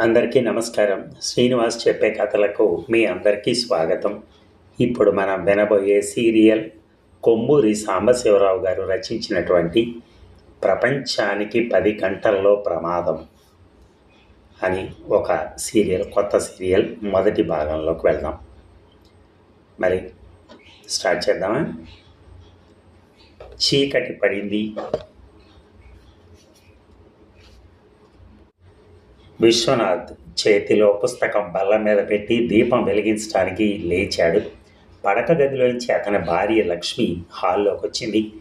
అందరికీ నమస్కారం. శ్రీనివాస్ చెప్పే కథలకు మీ అందరికీ స్వాగతం. ఇప్పుడు మనం వినబోయే సీరియల్ కొమ్మూరి సాంబశివరావు గారు రచించినటువంటి ప్రపంచానికి పది గంటల్లో ప్రమాదం అని ఒక సీరియల్ కొత్త సీరియల్ మొదటి భాగంలోకి వెళ్దాం. మరి స్టార్ట్ చేద్దామా? చీకటి పడింది. విశ్వనాథ్ చేతిలో పుస్తకం బల్ల మీద పెట్టి దీపం వెలిగించడానికి లేచాడు. పడక గదిలోంచి అతని భార్య లక్ష్మి హాల్లోకి వచ్చింది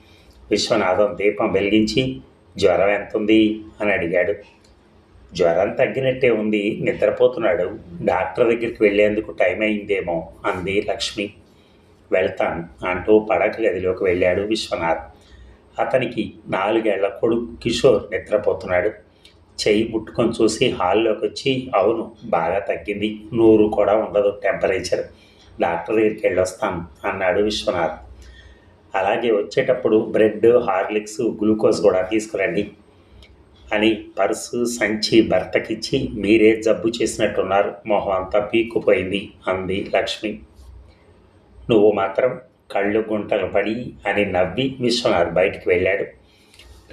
విశ్వనాథం దీపం వెలిగించి జ్వరం ఎంతుంది? అని అడిగాడు. జ్వరం తగ్గినట్టే ఉంది నిద్రపోతున్నాడు. డాక్టర్ దగ్గరికి వెళ్ళేందుకు టైం అయిందేమో అంది లక్ష్మి. వెళ్తాను అంటూ పడక గదిలోకి వెళ్ళాడు విశ్వనాథ్. అతనికి నాలుగేళ్ళ కొడుకు కిషోర్ నిద్రపోతున్నాడు. చెయ్యి ముట్టుకొని చూసి హాల్లోకి వచ్చి అవును బాగా తగ్గింది. నూరు కూడా ఉండదు టెంపరేచర్. డాక్టర్ దగ్గరికి వెళ్ళొస్తాను అన్నాడు విశ్వనాథ్. అలాగే వచ్చేటప్పుడు బ్రెడ్ హార్లిక్స్ గ్లూకోజ్ కూడా తీసుకురండి అని పర్సు సంచి భర్తకిచ్చి మీరే జబ్బు చేసినట్టున్నారు మొహం అంతా పీక్కుపోయింది అంది లక్ష్మి. నువ్వు మాత్రం కళ్ళు గుంటలు పడి అని నవ్వి విశ్వనాథ్ బయటికి వెళ్ళాడు.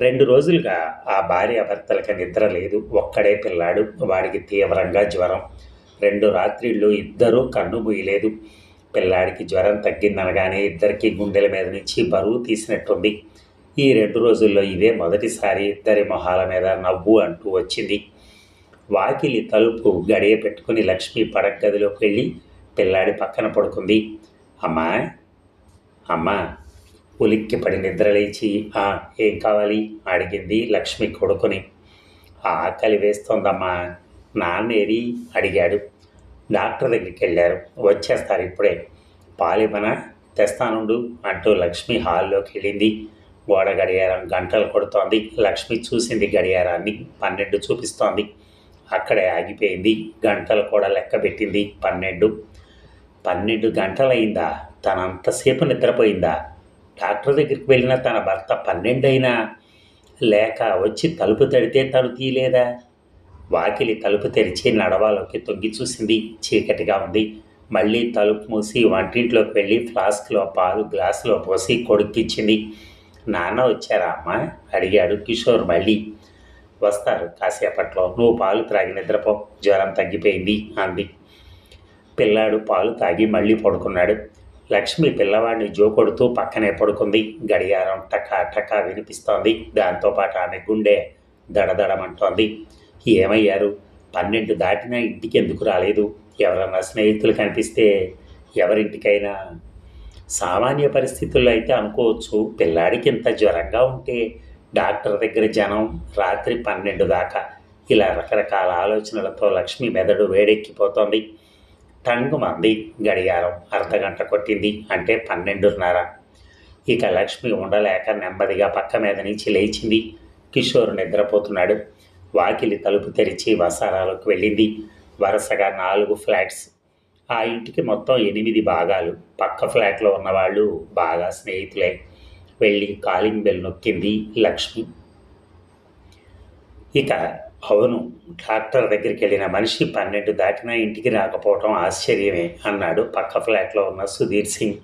రెండు రోజులుగా ఆ భార్య భర్తలకి నిద్ర లేదు. ఒక్కడే పిల్లాడు. వాడికి తీవ్రంగా జ్వరం. రెండు రాత్రిళ్ళు ఇద్దరూ కన్ను మూయలేదు. పిల్లాడికి జ్వరం తగ్గిందనగానే ఇద్దరికి గుండెల మీద నుంచి బరువు తీసినట్టుంది. ఈ రెండు రోజుల్లో ఇదే మొదటిసారి ఇద్దరి మొహాల మీద నవ్వు అంటూ వచ్చింది. వాకిలి తలుపు గడియ పెట్టుకుని లక్ష్మి పడగదిలోకి వెళ్ళి పిల్లాడి పక్కన పడుకుంది. అమ్మా అమ్మా ఉలిక్కి పడి నిద్రలేచి "ఆ, ఏం కావాలి? అడిగింది లక్ష్మి కొడుకుని. ఆకలి వేస్తోందమ్మా నాన్నేరి అడిగాడు. డాక్టర్ దగ్గరికి వెళ్ళారు వచ్చేస్తారు ఇప్పుడే. పాలిమన తెస్తానుండు అంటూ లక్ష్మి హాల్లోకి వెళ్ళింది గోడ గడియారం గంటలు కొడుతోంది. లక్ష్మి చూసింది గడియారాన్ని పన్నెండు చూపిస్తోంది. అక్కడే ఆగిపోయింది. గంటలు కూడా లెక్క పెట్టింది పన్నెండు. పన్నెండు గంటలైందా తనంతసేపు నిద్రపోయిందా? డాక్టర్ దగ్గరికి వెళ్ళిన తన భర్త పన్నెండైనా లేక వచ్చి తలుపు తడితే తను తీయలేదా వాకిలి తలుపు తెరిచి నడవాలోకి తొంగి చూసింది. చీకటిగా ఉంది. మళ్ళీ తలుపు మూసి వంటింట్లోకి వెళ్ళి ఫ్లాస్క్లో పాలు గ్లాసులో పోసి కొడుక్కిచ్చింది నాన్న వచ్చారా అమ్మ? అడిగాడు కిషోర్ మళ్ళీ. వస్తారు. కాసేపట్లో. నువ్వు పాలు త్రాగి నిద్రపో. జ్వరం తగ్గిపోయింది అంది. పిల్లాడు పాలు తాగి మళ్ళీ పడుకున్నాడు. లక్ష్మి పిల్లవాడిని జోకొడుతూ పక్కనే పడుకుంది. గడియారం టకా టకా వినిపిస్తోంది. దాంతోపాటు ఆమె గుండె దడదడమంటోంది. ఏమయ్యారు? పన్నెండు దాటినా ఇంటికి ఎందుకు రాలేదు? ఎవరన్నా స్నేహితులు కనిపిస్తే ఎవరింటికైనా? సామాన్య పరిస్థితుల్లో అయితే అనుకోవచ్చు. పిల్లాడికి ఇంత జ్వరంగా ఉంటే డాక్టర్ దగ్గర జనం రాత్రి పన్నెండు దాకా. ఇలా రకరకాల ఆలోచనలతో లక్ష్మి మెదడు వేడెక్కిపోతోంది. టంగు మంది గడియారం అర్ధగంట కొట్టింది. అంటే పన్నెండున్నర. ఇక లక్ష్మి ఉండలేక నెమ్మదిగా పక్క మీద నుంచి లేచింది. కిషోర్ నిద్రపోతున్నాడు. వాకిలి తలుపు తెరిచి వసారాలకు వెళ్ళింది. వరుసగా నాలుగు ఫ్లాట్స్. ఆ ఇంటికి మొత్తం ఎనిమిది భాగాలు. పక్క ఫ్లాట్లో ఉన్నవాళ్ళు బాగా స్నేహితులే. వెళ్ళి కాలింగ్ బెల్ నొక్కింది లక్ష్మి. ఇక అవును డాక్టర్ దగ్గరికి వెళ్ళిన మనిషి పన్నెండు దాటినా ఇంటికి రాకపోవటం ఆశ్చర్యమే అన్నాడు పక్క ఫ్లాట్లో ఉన్న సుధీర్ సింగ్.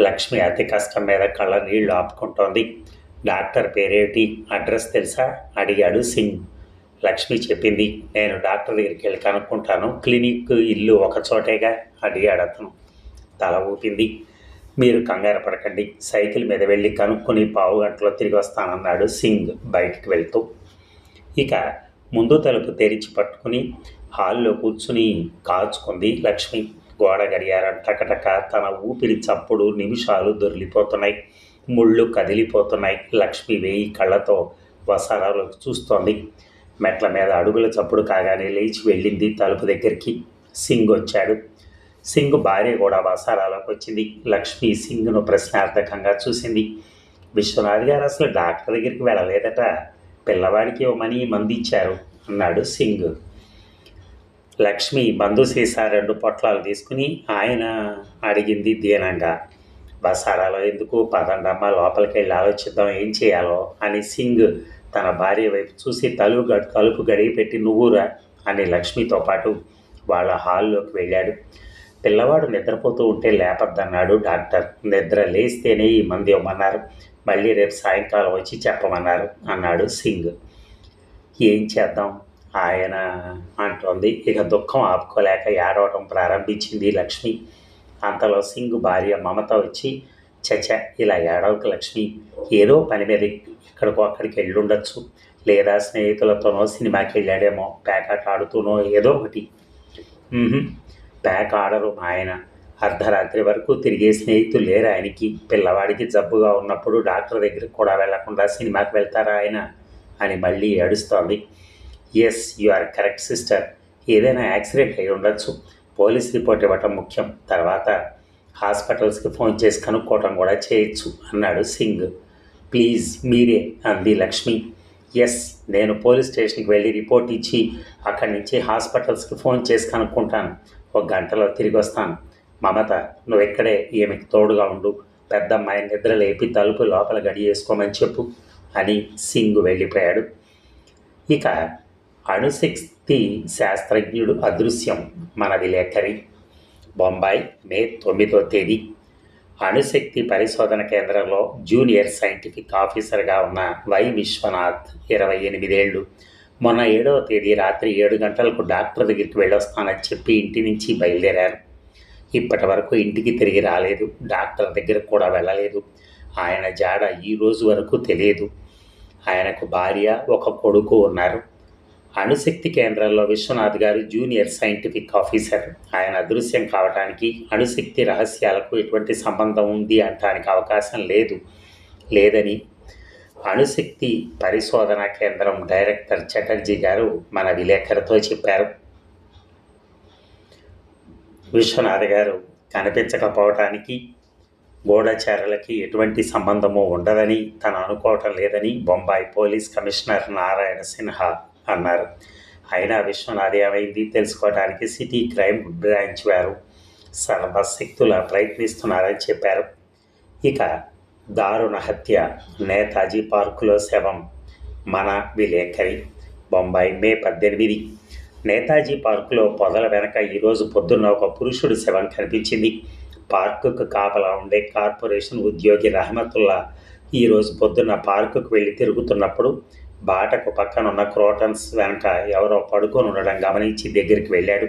లక్ష్మి అతి కష్టం మీద కళ్ళ నీళ్ళు ఆపుకుంటోంది. డాక్టర్ పేరేటి? అడ్రస్ తెలుసా? అడిగాడు సింగ్. లక్ష్మి చెప్పింది నేను డాక్టర్ దగ్గరికి వెళ్ళి కనుక్కుంటాను. క్లినిక్ ఇల్లు ఒక చోటేగా? అడిగాడు అతను. తల ఊపింది. మీరు కంగారు పడకండి సైకిల్ మీద వెళ్ళి కనుక్కొని పావు గంటలో తిరిగి వస్తానన్నాడు సింగ్ బయటికి వెళ్తూ. ఇక ముందు తలుపు తెరిచి పట్టుకుని హాల్లో కూర్చుని కాచుకుంది లక్ష్మి. గోడ గడియారం టకటక తన ఊపిరి చప్పుడు నిమిషాలు దొరిలిపోతున్నాయి ముళ్ళు కదిలిపోతున్నాయి. లక్ష్మి వేయి కళ్ళతో వసారాలోకి చూస్తోంది. మెట్ల మీద అడుగుల చప్పుడు కాగానే లేచి వెళ్ళింది తలుపు దగ్గరికి. సింగ్ వచ్చాడు. సింగ్ భార్య కూడా వసారాలోకి వచ్చింది. లక్ష్మి సింగ్ను ప్రశ్నార్థకంగా చూసింది. విశ్వనాథ్ గారు అసలు డాక్టర్ దగ్గరికి వెళ్ళలేదట. పిల్లవాడికి ఇవ్వమని మంది ఇచ్చారు అన్నాడు సింగ్. లక్ష్మి బంధు సీసా రెండు పొట్లాలు తీసుకుని ఆయన అడిగింది దీనంగా. బసారాలో ఎందుకు? పదండమ్మ లోపలికి వెళ్ళి ఆలోచిద్దాం ఏం చేయాలో? అని సింగ్ తన భార్య వైపు చూసి తలుపు గడు తలుపు గడిగి పెట్టి నువ్వురా అని లక్ష్మితో పాటు వాళ్ళ హాల్లోకి వెళ్ళాడు. పిల్లవాడు నిద్రపోతూ ఉంటే లేపద్దన్నాడు డాక్టర్. నిద్ర లేస్తేనే ఈ మంది ఇవ్వమన్నారు. మళ్ళీ రేపు సాయంకాలం వచ్చి చెప్పమన్నారు అన్నాడు సింగ్. ఏం చేద్దాం? ఆయన అంటోంది. ఇక దుఃఖం ఆపుకోలేక ఏడవటం ప్రారంభించింది లక్ష్మి. అంతలో సింగ్ భార్య మమత వచ్చి చచ ఇలా ఏడవకు లక్ష్మి. ఏదో పని మీద ఇక్కడికో అక్కడికి వెళ్ళుండొచ్చు. లేదా స్నేహితులతోనో సినిమాకి వెళ్ళాడేమో పేకాట ఆడుతూనో ఏదో ఒకటి. "ఉహుం, పేక ఆడరు మా ఆయన. అర్ధరాత్రి వరకు తిరిగే స్నేహితులు లేరు ఆయనకి. పిల్లవాడికి జబ్బుగా ఉన్నప్పుడు డాక్టర్ దగ్గరికి కూడా వెళ్ళకుండా సినిమాకి వెళ్తారా ఆయన? అని మళ్ళీ ఏడుస్తోంది. Yes you are correct sister. ఏదైనా యాక్సిడెంట్ అయి ఉండొచ్చు. పోలీస్ రిపోర్ట్ ఇవ్వటం ముఖ్యం. తర్వాత హాస్పిటల్స్కి ఫోన్ చేసి కనుక్కోవటం కూడా చేయొచ్చు అన్నాడు సింగ్. ప్లీజ్ మీరే అంది లక్ష్మి. ఎస్ నేను పోలీస్ స్టేషన్కి వెళ్ళి రిపోర్ట్ ఇచ్చి అక్కడి నుంచి హాస్పిటల్స్కి ఫోన్ చేసి కనుక్కుంటాను. ఒక గంటలో తిరిగి వస్తాను మమత నువ్వు ఇక్కడే ఈమెకి తోడుగా ఉండు. పెద్దమ్మాయి నిద్ర లేపి తలుపు లోపల గడి వేసుకోమని చెప్పు అని సింగ్ వెళ్ళిపోయాడు. ఇక అణుశక్తి శాస్త్రజ్ఞుడు అదృశ్యం మన విలేకరి. బొంబాయి మే తొమ్మిదో తేదీ. అణుశక్తి పరిశోధన కేంద్రంలో జూనియర్ సైంటిఫిక్ ఆఫీసర్గా ఉన్న వై విశ్వనాథ్ ఇరవై ఎనిమిదేళ్ళు. మొన్న ఏడవ తేదీ రాత్రి ఏడు గంటలకు డాక్టర్ దగ్గరికి వెళ్ళొస్తానని చెప్పి ఇంటి నుంచి బయలుదేరారు. ఇప్పటి వరకు ఇంటికి తిరిగి రాలేదు. డాక్టర్ దగ్గరకు కూడా వెళ్ళలేదు. ఆయన జాడ ఈ రోజు వరకు తెలియదు. ఆయనకు భార్య ఒక కొడుకు ఉన్నారు. అణుశక్తి కేంద్రంలో విశ్వనాథ్ గారు జూనియర్ సైంటిఫిక్ ఆఫీసర్. ఆయన అదృశ్యం కావడానికి అణుశక్తి రహస్యాలకు ఎటువంటి సంబంధం ఉంది అంటానికి అవకాశం లేదు. లేదని అణుశక్తి పరిశోధన కేంద్రం డైరెక్టర్ చటర్జీ గారు మన విలేకరితో చెప్పారు. విశ్వనాథ్ గారు కనిపించకపోవటానికి గూఢచారులకి ఎటువంటి సంబంధము ఉండదని తను అనుకోవటం లేదని బొంబాయి పోలీస్ కమిషనర్ నారాయణ సిన్హా అన్నారు. అయినా విశ్వనాథ్ ఏమైంది తెలుసుకోవడానికి సిటీ క్రైమ్ బ్రాంచ్ వారు సర్వశక్తుల ప్రయత్నిస్తున్నారని చెప్పారు. ఇక దారుణ హత్య నేతాజీ పార్కులో శవం మన విలేకరి బొంబాయి మే పద్దెనిమిది. నేతాజీ పార్కులో పొదల వెనక ఈరోజు పొద్దున్న ఒక పురుషుడు శవం కనిపించింది. పార్కుకు కాపలా ఉండే కార్పొరేషన్ ఉద్యోగి రహమతుల్లా ఈరోజు పొద్దున్న పార్కుకు వెళ్ళి తిరుగుతున్నప్పుడు బాటకు పక్కనున్న క్రోటన్స్ వెనక ఎవరో పడుకొని ఉండడం గమనించి దగ్గరికి వెళ్ళాడు.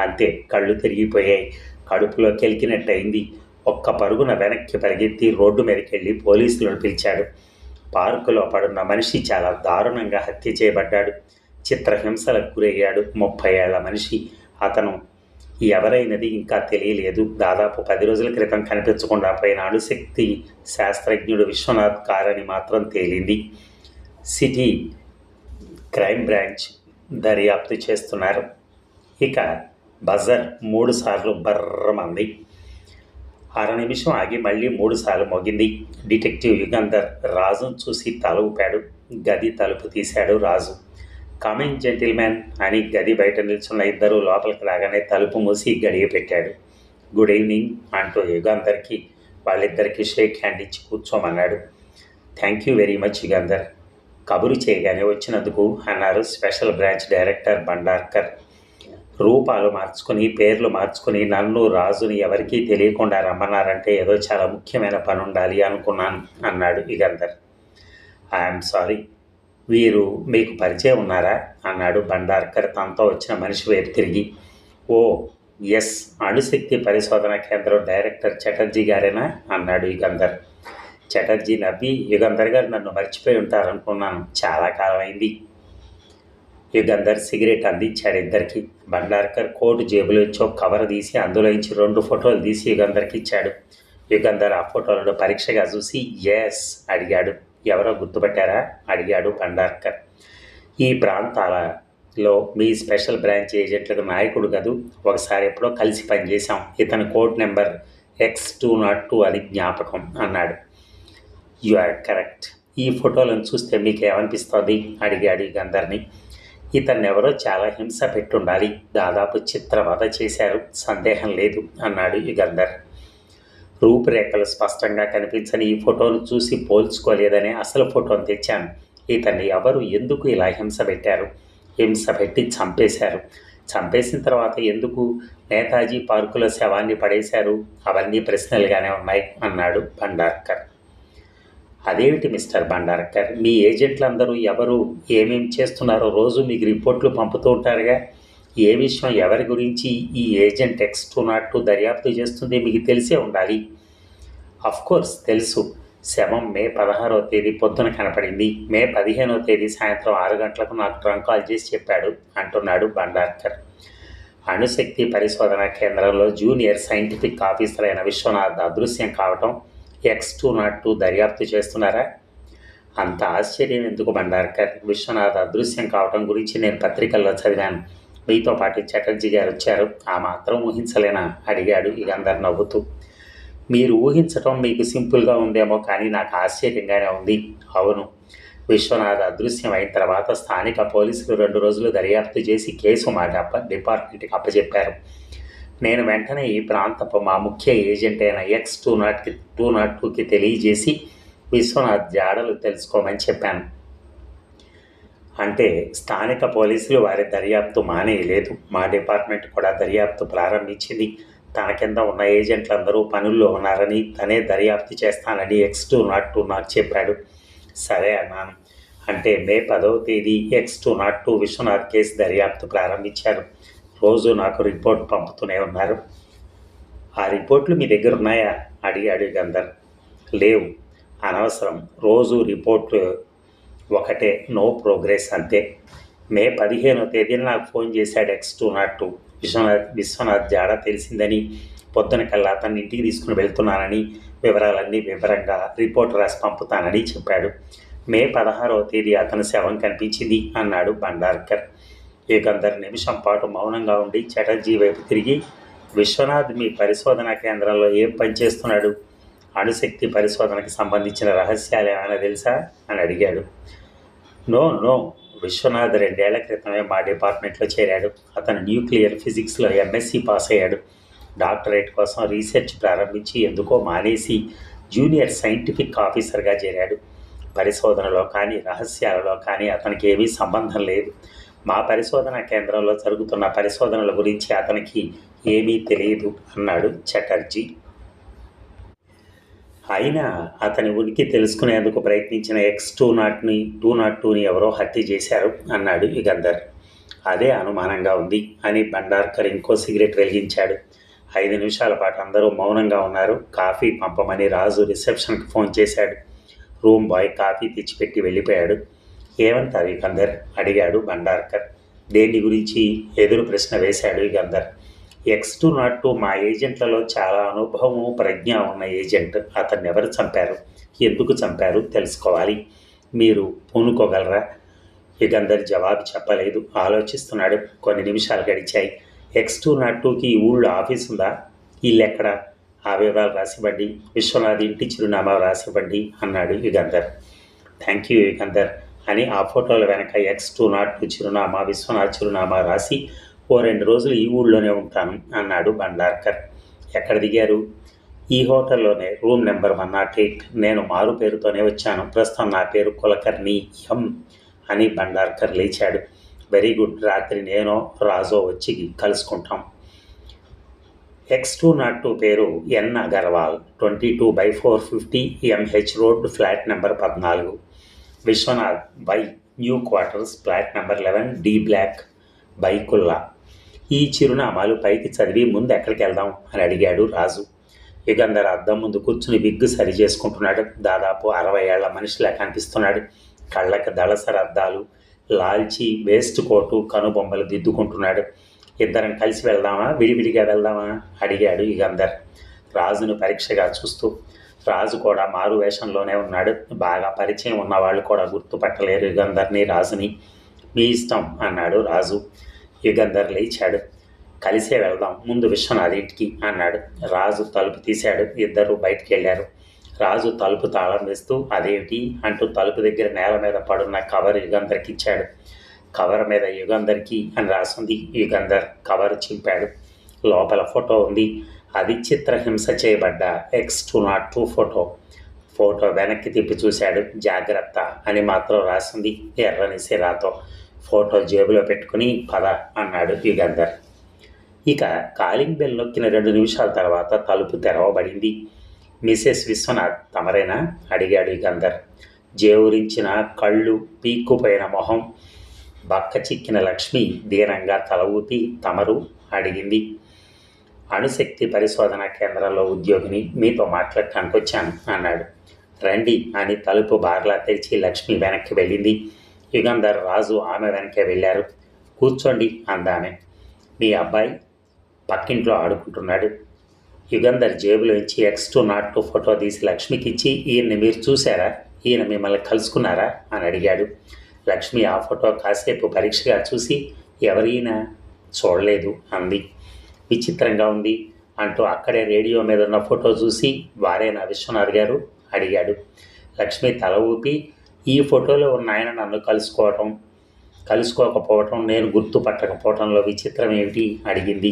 అంతే కళ్ళు తిరిగిపోయాయి. కడుపులో కెలికినట్టయింది. ఒక్క పరుగున వెనక్కి పరిగెత్తి రోడ్డు మీదకి వెళ్ళి పోలీసులను పిలిచాడు. పార్కులో పడున్న మనిషి చాలా దారుణంగా హత్య చేయబడ్డాడు. చిత్రహింసలకు గురయ్యాడు ముప్పై ఏళ్ళ మనిషి. అతను ఎవరైనది ఇంకా తెలియలేదు. దాదాపు పది రోజుల క్రితం కనిపించకుండా పోయినాడు. శక్తి శాస్త్రజ్ఞుడు విశ్వనాథ్ కారని మాత్రం తేలింది. సిటీ క్రైమ్ బ్రాంచ్ దర్యాప్తు చేస్తున్నారు. ఇక బజర్ మూడు సార్లు బర్రమంది అర నిమిషం ఆగి మళ్ళీ మూడుసార్లు మోగింది. డిటెక్టివ్ యుగంధర్ రాజును చూసి తల ఊపాడు. గది తలుపు తీశాడు రాజు. కమింగ్ జెంటిల్మెన్ అని గది బయట నిల్చున్న ఇద్దరు లోపలికి రాగానే తలుపు మూసి గడియ పెట్టాడు. గుడ్ ఈవినింగ్ అంటూ యుగాంధర్కి వాళ్ళిద్దరికీ షేక్ హ్యాండ్ ఇచ్చి కూర్చోమన్నాడు. Thank you very much Yugandhar. కబురు చేయగానే వచ్చినందుకు అన్నారు స్పెషల్ బ్రాంచ్ డైరెక్టర్ బండార్కర్. రూపాలు మార్చుకుని పేర్లు మార్చుకుని నన్ను రాజుని ఎవరికీ తెలియకుండా రమ్మన్నారంటే ఏదో చాలా ముఖ్యమైన పని ఉండాలి అనుకున్నాను అన్నాడు యుగంధర్. ఐఎమ్ సారీ వీరు మీకు పరిచయం ఉన్నారా? అన్నాడు బండార్కర్. తనతో వచ్చిన మనిషి వైపు తిరిగి. ఓ ఎస్ అణుశక్తి పరిశోధన కేంద్రం డైరెక్టర్ చటర్జీ గారేనా? అన్నాడు యుగంధర్. చటర్జీ నవ్వి యుగంధర్ గారు నన్ను మర్చిపోయి ఉంటారనుకున్నాను. చాలా కాలం అయింది యుగంధర్ సిగరెట్ అందించాడు ఇద్దరికి. బండార్కర్ కోటు జేబులో ఒక కవర్ తీసి అందులో ఇచ్చి రెండు ఫోటోలు తీసి యుగంధర్కి ఇచ్చాడు యుగంధర్ ఆ ఫోటోలను పరీక్షగా చూసి ఎస్ అడిగాడు. ఎవరో గుర్తుపెట్టారా? అడిగాడు పండార్కర్. ఈ ప్రాంతాలలో మీ స్పెషల్ బ్రాంచ్ ఏజెంట్లకు నాయకుడు కదూ? ఒకసారి ఎప్పుడో కలిసి పనిచేశాం. ఇతని code number X two naught two అది జ్ఞాపకం అన్నాడు. You are correct. ఈ ఫోటోలను చూస్తే మీకు ఏమనిపిస్తుంది అడిగాడు యుగంధర్ని ఇతన్ని ఎవరో చాలా హింస పెట్టుండాలి. దాదాపు చిత్రవధ చేశారు. సందేహం లేదు అన్నాడు యుగంధర్ రూపురేఖలు స్పష్టంగా కనిపించని ఈ ఫోటోను చూసి పోల్చుకోలేదనే అసలు ఫోటోను తెచ్చాను. ఇతన్ని ఎవరు ఎందుకు ఇలా హింస పెట్టారు? హింస పెట్టి చంపేశారు. చంపేసిన తర్వాత ఎందుకు నేతాజీ పార్కులో శవాన్ని పడేశారు? అవన్నీ ప్రశ్నలుగానే ఉన్నాయి అన్నాడు భండార్కర్ అదేమిటి మిస్టర్ భండార్కర్ మీ ఏజెంట్లందరూ ఎవరు? ఏమేం చేస్తున్నారో రోజు మీకు రిపోర్ట్లు పంపుతూ ఉంటారుగా. ఏ విషయం ఎవరి గురించి ఈ agent X two naught two దర్యాప్తు చేస్తుంది మీకు తెలిసే ఉండాలి. కోర్స్ తెలుసు. శవం మే పదహారవ తేదీ పొద్దున కనపడింది. మే పదిహేనవ తేదీ సాయంత్రం ఆరు గంటలకు నాకు ట్రంక్ కాల్ చేసి చెప్పాడు అంటున్నాడు భండార్కర్ అణుశక్తి పరిశోధన కేంద్రంలో జూనియర్ సైంటిఫిక్ ఆఫీసర్ అయిన విశ్వనాథ్ అదృశ్యం కావటం ఎక్స్ టూ నాట్ టూ దర్యాప్తు చేస్తున్నారా? అంత ఆశ్చర్యం ఎందుకు భండార్కర్ విశ్వనాథ్ అదృశ్యం కావటం గురించి నేను పత్రికల్లో చదివాను. మీతో పాటు చటర్జీ గారు వచ్చారు. ఆ మాత్రం ఊహించలేనా? అడిగాడు. ఇక అందరు నవ్వుతూ. మీరు ఊహించటం మీకు సింపుల్గా ఉందేమో కానీ నాకు ఆశ్చర్యంగానే ఉంది. అవును. విశ్వనాథ్ అదృశ్యం అయిన తర్వాత స్థానిక పోలీసులు రెండు రోజులు దర్యాప్తు చేసి కేసు మా డప్ప డిపార్ట్మెంట్కి అప్పచెప్పారు నేను వెంటనే ఈ ప్రాంతపు మా ముఖ్య ఏజెంట్ అయిన ఎక్స్ టూ నాట్కి టూ నాట్ టూకి తెలియజేసి విశ్వనాథ్ జాడలు తెలుసుకోమని చెప్పాను. అంటే స్థానిక పోలీసులు వారి దర్యాప్తు మానేయలేదు. మా డిపార్ట్మెంట్ కూడా దర్యాప్తు ప్రారంభించింది. తన కింద ఉన్న ఏజెంట్లందరూ పనుల్లో ఉన్నారని తనే దర్యాప్తు చేస్తానని ఎక్స్ టూ నాట్ టూ నాకు చెప్పాడు. సరే అన్నాను అంటే మే పదవ తేదీ X two nought two Viswanath case దర్యాప్తు ప్రారంభించారు. రోజు నాకు రిపోర్ట్ పంపుతూనే ఉన్నారు. ఆ రిపోర్ట్లు మీ దగ్గర ఉన్నాయా? అడిగాడు గంధర్. లేవు. అనవసరం. రోజు రిపోర్ట్లు ఒకటే నో ప్రోగ్రెస్ అంతే. మే పదిహేనో తేదీన నాకు ఫోన్ చేశాడు X two nought two. Viswanath Viswanath జాడ తెలిసిందని పొద్దున కల్లా అతన్ని ఇంటికి తీసుకుని వెళ్తున్నానని వివరాలన్నీ వివరంగా రిపోర్ట్ రాసి పంపుతానని చెప్పాడు. మే పదహారవ తేదీ అతని శవం కనిపించింది అన్నాడు భండార్కర్ ఏకందరు నిమిషం పాటు మౌనంగా ఉండి చటర్జీ వైపు తిరిగి విశ్వనాథ్ మీ పరిశోధనా కేంద్రంలో ఏం పనిచేస్తున్నాడు అణుశక్తి పరిశోధనకి సంబంధించిన రహస్యాలు ఏమైనా తెలుసా? అని అడిగాడు. No no. విశ్వనాథ్ రెండేళ్ళ క్రితమే మా డిపార్ట్మెంట్లో చేరాడు. అతను న్యూక్లియర్ ఫిజిక్స్లో ఎంఎస్సీ పాస్ అయ్యాడు. డాక్టరేట్ కోసం రీసెర్చ్ ప్రారంభించి ఎందుకో మానేసి జూనియర్ సైంటిఫిక్ ఆఫీసర్గా చేరాడు. పరిశోధనలో కానీ రహస్యాలలో కానీ అతనికి ఏమీ సంబంధం లేదు. మా పరిశోధన కేంద్రంలో జరుగుతున్న పరిశోధనల గురించి అతనికి ఏమీ తెలియదు అన్నాడు చటర్జీ. అయినా అతని ఉనికి తెలుసుకునేందుకు ప్రయత్నించిన ఎక్స్ టూ నాట్ని టూ నాట్ టూని ఎవరో హత్య చేశారు అన్నాడు యుగంధర్. అదే అనుమానంగా ఉంది అని భండార్కర్ ఇంకో సిగరెట్ వెలిగించాడు. ఐదు నిమిషాల పాటు అందరూ మౌనంగా ఉన్నారు. కాఫీ పంపమని రాజు రిసెప్షన్కి ఫోన్ చేశాడు. రూమ్ బాయ్ కాఫీ తెచ్చిపెట్టి వెళ్ళిపోయాడు. ఏమంటారు యుగంధర్? అడిగాడు భండార్కర్ దేని గురించి ఎదురు ప్రశ్న వేశాడు Yugandhar. X two nought two మా ఏజెంట్లలో చాలా అనుభవము ప్రజ్ఞ ఉన్న ఏజెంట్. అతన్ని ఎవరు చంపారు? ఎందుకు చంపారు? తెలుసుకోవాలి. మీరు పూనుకోగలరా? యుగంధర్ జవాబు చెప్పలేదు. ఆలోచిస్తున్నాడు. కొన్ని నిమిషాలు గడిచాయి. ఎక్స్ టూ నాట్ టూకి ఈ ఊళ్ళో ఆఫీస్ ఉందా? ఇల్లు ఎక్కడ ఆ వివరాలు రాసివ్వండి. విశ్వనాథ్ ఇంటి చిరునామా రాసివ్వండి అన్నాడు యుగంధర్. థ్యాంక్ యూ యుగంధర్ అని ఆ ఫోటోల వెనక ఎక్స్ టూ నాట్ టూ చిరునామా విశ్వనాథ్ చిరునామా రాసి ఓ రెండు రోజులు ఈ ఊళ్ళోనే ఉంటాను అన్నాడు భండార్కర్ ఎక్కడ దిగారు? ఈ హోటల్లోనే room number one nought eight. నేను మారు పేరుతోనే వచ్చాను. ప్రస్తుతం నా పేరు కులకర్ణి ఎం అని భండార్కర్ లేచాడు. Very good. రాత్రి నేను రాజో వచ్చి కలుసుకుంటాం. ఎక్స్ టూ నాట్ టూ పేరు N Agarwal. Twenty two by four fifty MH road flat number పద్నాలుగు. Viswanath by new quarters flat number eleven D block Byculla. ఈ చిరునామాలు పైకి చదివి ముందు ఎక్కడికి వెళ్దాం అని అడిగాడు రాజు. యుగంధర్ అద్దం ముందు కూర్చుని విగ్గు సరి చేసుకుంటున్నాడు. దాదాపు అరవై ఏళ్ళ మనిషిలా కనిపిస్తున్నాడు. కళ్ళకి దళసర అద్దాలు లాల్చి వేస్ట్ కోటు కనుబొమ్మలు దిద్దుకుంటున్నాడు. ఇద్దరం కలిసి వెళ్దామా? విడివిడిగా వెళ్దామా? అడిగాడు యుగంధర్. రాజును పరీక్షగా చూస్తూ రాజు కూడా మారు వేషంలోనే ఉన్నాడు. బాగా పరిచయం ఉన్నవాళ్ళు కూడా గుర్తుపట్టలేరు యుగంధర్ని రాజుని. మీ ఇష్టం అన్నాడు రాజు. యుగంధర్ లేచాడు. కలిసే వెళ్దాం ముందు విశ్వనాథ్ ఇంటికి అన్నాడు. రాజు తలుపు తీశాడు. ఇద్దరు బయటికి వెళ్ళారు రాజు తలుపు తాళం వేస్తూ అదేమిటి? అంటూ తలుపు దగ్గర నేల మీద పడున్న కవర్ యుగంధర్కి ఇచ్చాడు. కవర్ మీద యుగంధర్కి అని రాసింది యుగంధర్. కవర్ చింపాడు. లోపల ఫోటో ఉంది. అది చిత్రహింస చేయబడ్డ X two nought two photo. Photo వెనక్కి తిప్పి చూశాడు. జాగ్రత్త అని మాత్రం రాసింది ఎర్రని సిరాతో ఫోటో జేబులో పెట్టుకుని పద అన్నాడు యుగంధర్. ఇక కాలింగ్ బెల్ నొక్కిన రెండు నిమిషాల తర్వాత తలుపు తెరవబడింది. మిసెస్ విశ్వనాథ్ తమరేనా? అడిగాడు యుగంధర్. జేవురించిన కళ్ళు పీక్కుపోయిన మొహం. బక్క చిక్కిన లక్ష్మి దీనంగా తల ఊపి తమరు అడిగింది. అణుశక్తి పరిశోధన కేంద్రంలో ఉద్యోగిని మీతో మాట్లాడటానికి వచ్చాను అన్నాడు. రండి అని తలుపు బార్లా తెరిచి లక్ష్మి వెనక్కి వెళ్ళింది. యుగంధర్ రాజు ఆమె వెనకే వెళ్ళారు. కూర్చోండి అందామె. మీ అబ్బాయి పక్కింట్లో ఆడుకుంటున్నాడు. యుగంధర్ జేబులోంచి X two nought two photo తీసి లక్ష్మికి ఇచ్చి ఈయన్ని మీరు చూశారా? ఈయన మిమ్మల్ని కలుసుకున్నారా? అని అడిగాడు. లక్ష్మి ఆ ఫోటో కాసేపు పరీక్షగా చూసి ఎవరైనా చూడలేదు అంది. విచిత్రంగా ఉంది అంటూ అక్కడే రేడియో మీద ఉన్న ఫోటో చూసి వారేనా విశ్వనాథ్ గారు అడిగాడు. లక్ష్మి తల ఊపి ఈ ఫోటోలో ఉన్న ఆయన నన్ను కలుసుకోవటం కలుసుకోకపోవటం నేను గుర్తుపట్టకపోవటంలో విచిత్రం ఏమిటి అడిగింది.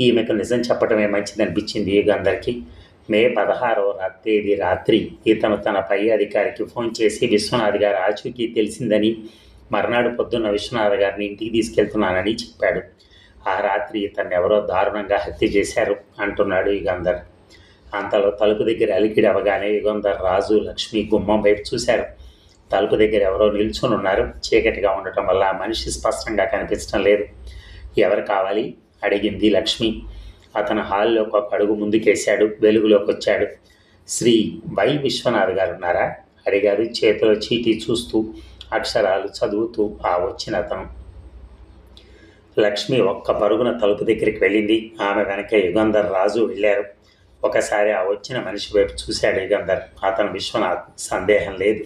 ఈమెకు నిజం చెప్పటమే మంచిదనిపించింది అందరికీ. మే పదహారో తేదీ రాత్రి ఇతను తన పై అధికారికి ఫోన్ చేసి విశ్వనాథ్ గారు ఆచూకీ తెలిసిందని మర్నాడు పొద్దున్న విశ్వనాథ్ గారిని ఇంటికి తీసుకెళ్తున్నానని చెప్పాడు. ఆ రాత్రి ఇతన్ని ఎవరో దారుణంగా హత్య చేశారు అంటున్నాడు యుగంధర్ అంతలో తలుపు దగ్గర అలికిడి అవగానే యుగంధర్ రాజు లక్ష్మి గుమ్మం వైపు చూశారు. తలుపు దగ్గర ఎవరో నిల్చుని ఉన్నారు. చీకటిగా ఉండటం వల్ల మనిషి స్పష్టంగా కనిపించడం లేదు. ఎవరు కావాలి? అడిగింది లక్ష్మి. అతను హాల్లో ఒక అడుగు ముందుకేశాడు. వెలుగులోకి వచ్చాడు శ్రీ వై విశ్వనాథ్ గారు ఉన్నారా? అడిగారు చేతిలో చీటీ చూస్తూ అక్షరాలు చదువుతూ ఆ వచ్చిన అతను. లక్ష్మి ఒక్క పరుగున తలుపు దగ్గరికి వెళ్ళింది. ఆమె వెనక యుగంధర్ రాజు వెళ్ళారు. ఒకసారి ఆ వచ్చిన మనిషి వైపు చూశాడు యుగంధర్. అతను విశ్వనాథ్ సందేహం లేదు.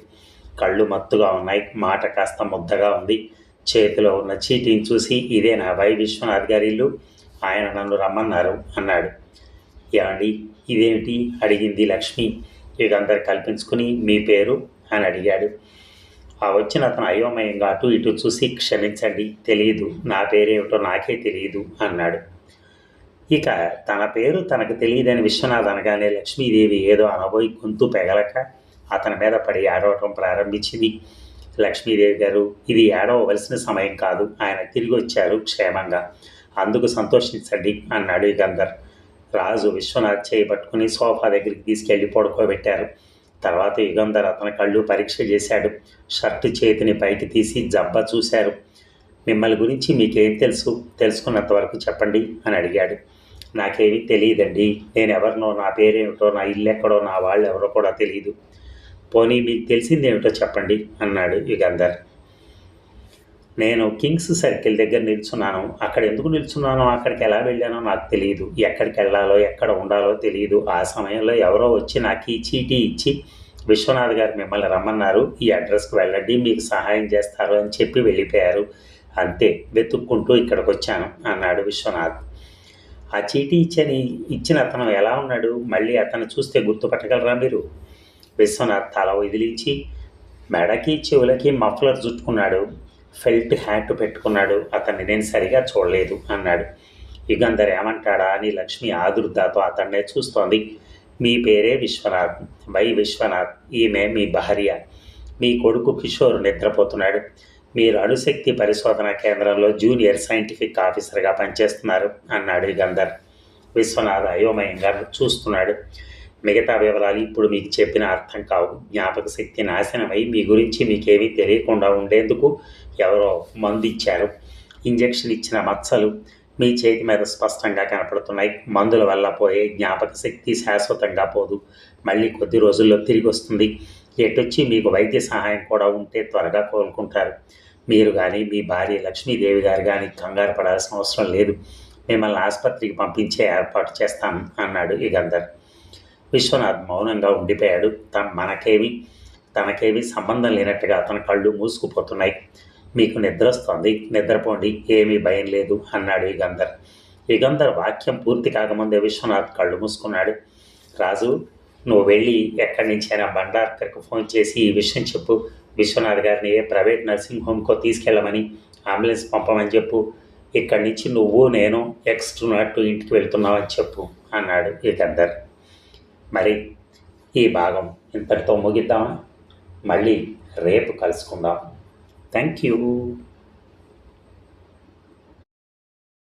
కళ్ళు మత్తుగా ఉన్నాయి. మాట కాస్త ముద్దగా ఉంది. చేతిలో ఉన్న చీటీని చూసి ఇదే నా వై విశ్వనాథ్ గారి ఇల్లు? ఆయన నన్ను రమ్మన్నారు అన్నాడు. ఏమండి? ఇదేమిటి? అడిగింది లక్ష్మి. యుగంధర్ కల్పించుకుని మీ పేరు? అని అడిగాడు. ఆ వచ్చిన అతను అయోమయంగా అటు ఇటు చూసి క్షమించండి తెలియదు నా పేరేమిటో నాకే తెలియదు అన్నాడు. ఇక తన పేరు తనకు తెలియదని విశ్వనాథ్ అనగానే లక్ష్మీదేవి ఏదో అనబోయి గొంతు పెగలక అతని మీద పడి ఏడవటం ప్రారంభించింది. లక్ష్మీదేవి గారు ఇది ఏడవలసిన సమయం కాదు ఆయన తిరిగి వచ్చారు క్షేమంగా. అందుకు సంతోషించండి అన్నాడు యుగంధర్ రాజు విశ్వనాథ్ చేయి పట్టుకుని సోఫా దగ్గరికి తీసుకెళ్ళి పడుకోబెట్టారు. తర్వాత యుగంధర్ అతని కళ్ళు పరీక్ష చేశాడు. షర్టు చేతిని పైకి తీసి జబ్బ చూశారు. మిమ్మల్ని గురించి మీకేం తెలుసు? తెలుసుకున్నంత వరకు చెప్పండి అని అడిగాడు. నాకేమీ తెలియదండి. నేను ఎవరినో నా పేరేమిటో నా ఇల్లు ఎక్కడో నా వాళ్ళు ఎవరో కూడా తెలియదు పోనీ మీకు తెలిసిందేమిటో చెప్పండి అన్నాడు యుగంధర్. నేను కింగ్స్ సర్కిల్ దగ్గర నిల్చున్నాను. అక్కడ ఎందుకు నిల్చున్నానో? అక్కడికి ఎలా వెళ్ళానో నాకు తెలియదు ఎక్కడికి వెళ్ళాలో ఎక్కడ ఉండాలో తెలియదు ఆ సమయంలో ఎవరో వచ్చి నాకు ఈ చీటీ ఇచ్చి విశ్వనాథ్ గారు మిమ్మల్ని రమ్మన్నారు. ఈ అడ్రస్కి వెళ్ళండి మీకు సహాయం చేస్తారు అని చెప్పి వెళ్ళిపోయారు. అంతే వెతుక్కుంటూ ఇక్కడికి వచ్చాను అన్నాడు విశ్వనాథ్. ఆ చీటీ ఇచ్చని ఇచ్చిన అతను ఎలా ఉన్నాడు? మళ్ళీ అతను చూస్తే గుర్తుపట్టగలరా మీరు? విశ్వనాథ్ తల వదిలించి మెడకి చెవులకి మఫ్లర్ చుట్టుకున్నాడు. ఫెల్ట్ హ్యాట్ పెట్టుకున్నాడు. అతన్ని నేను సరిగా చూడలేదు అన్నాడు. యుగంధర్ ఏమంటాడా అని లక్ష్మి ఆదుర్దాతో అతన్నే చూస్తోంది. మీ పేరే విశ్వనాథ్. వై విశ్వనాథ్? ఈమె మీ భార్య. మీ కొడుకు కిషోర్ నిద్రపోతున్నాడు. మీరు అణుశక్తి పరిశోధన కేంద్రంలో జూనియర్ సైంటిఫిక్ ఆఫీసర్గా పనిచేస్తున్నారు అన్నాడు యుగంధర్. విశ్వనాథ్ అయోమయంగా చూస్తున్నాడు. మిగతా వివరాలు ఇప్పుడు మీకు చెప్పిన అర్థం కావు. జ్ఞాపక శక్తి నాశనమై మీ గురించి మీకేమీ తెలియకుండా ఉండేందుకు ఎవరో మందు ఇచ్చారు. ఇంజెక్షన్ ఇచ్చిన మచ్చలు మీ చేతి మీద స్పష్టంగా కనపడుతున్నాయి. మందుల వల్ల పోయే జ్ఞాపక శక్తి శాశ్వతంగా పోదు. మళ్ళీ కొద్ది రోజుల్లో తిరిగి వస్తుంది. ఎటొచ్చి మీకు వైద్య సహాయం కూడా ఉంటే త్వరగా కోలుకుంటారు. మీరు కానీ మీ భార్య లక్ష్మీదేవి గారు కానీ కంగారు పడాల్సిన అవసరం లేదు. మిమ్మల్ని ఆసుపత్రికి పంపించే ఏర్పాటు చేస్తాం అన్నాడు యుగంధర్ విశ్వనాథ్ మౌనంగా ఉండిపోయాడు. తన మనకేమి తనకేమి సంబంధం లేనట్టుగా అతని కళ్ళు మూసుకుపోతున్నాయి. మీకు నిద్ర వస్తుంది నిద్రపోండి ఏమీ భయం లేదు అన్నాడు యుగంధర్. యుగంధర్ వాక్యం పూర్తి కాకముందే విశ్వనాథ్ కళ్ళు మూసుకున్నాడు. రాజు నువ్వు వెళ్ళి ఎక్కడి నుంచైనా బండార్కర్కి ఫోన్ చేసి ఈ విషయం చెప్పు. విశ్వనాథ్ గారిని ఏ ప్రైవేట్ నర్సింగ్ హోమ్కో తీసుకెళ్ళమని అంబులెన్స్ పంపమని చెప్పు. ఇక్కడి నుంచి నువ్వు నేను ఎక్స్ట్రునట్టు ఇంటికి వెళ్తున్నావని చెప్పు అన్నాడు యుగంధర్. మరి ఈ భాగం ఇంతటితో ముగిద్దామా మళ్ళీ రేపు కలుసుకుందాం. Thank you.